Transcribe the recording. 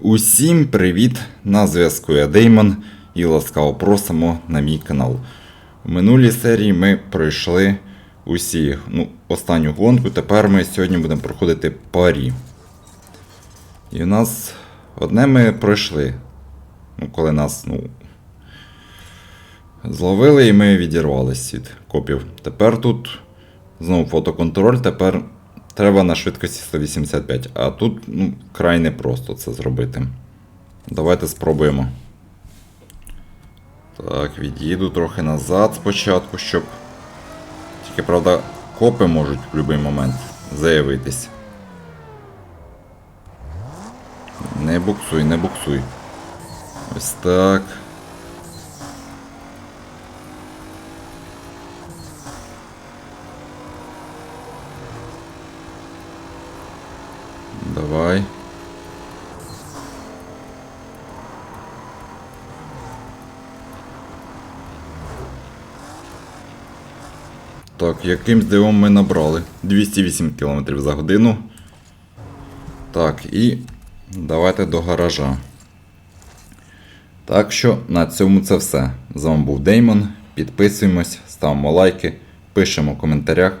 Усім привіт! На зв'язку я Деймон і ласкаво просимо на мій канал. У минулій серії ми пройшли усі, ну, останню гонку. Тепер ми сьогодні будемо проходити парі. І у нас одне ми пройшли. Ну, коли нас, ну. Зловили і ми відірвались від копів. Тепер тут знову фотоконтроль, тепер треба на швидкості 185, а тут ну, край не просто це зробити. Давайте спробуємо. Так, від'їду трохи назад спочатку, щоб. Тільки, правда, копи можуть в будь-який момент заявитись. Не буксуй, не буксуй. Ось так. Давай. Так, якимсь дивом ми набрали 208 км за годину. Так, і давайте до гаража. Так що на цьому це все. З вами був Деймон. Підписуємось, ставимо лайки, пишемо в коментарях.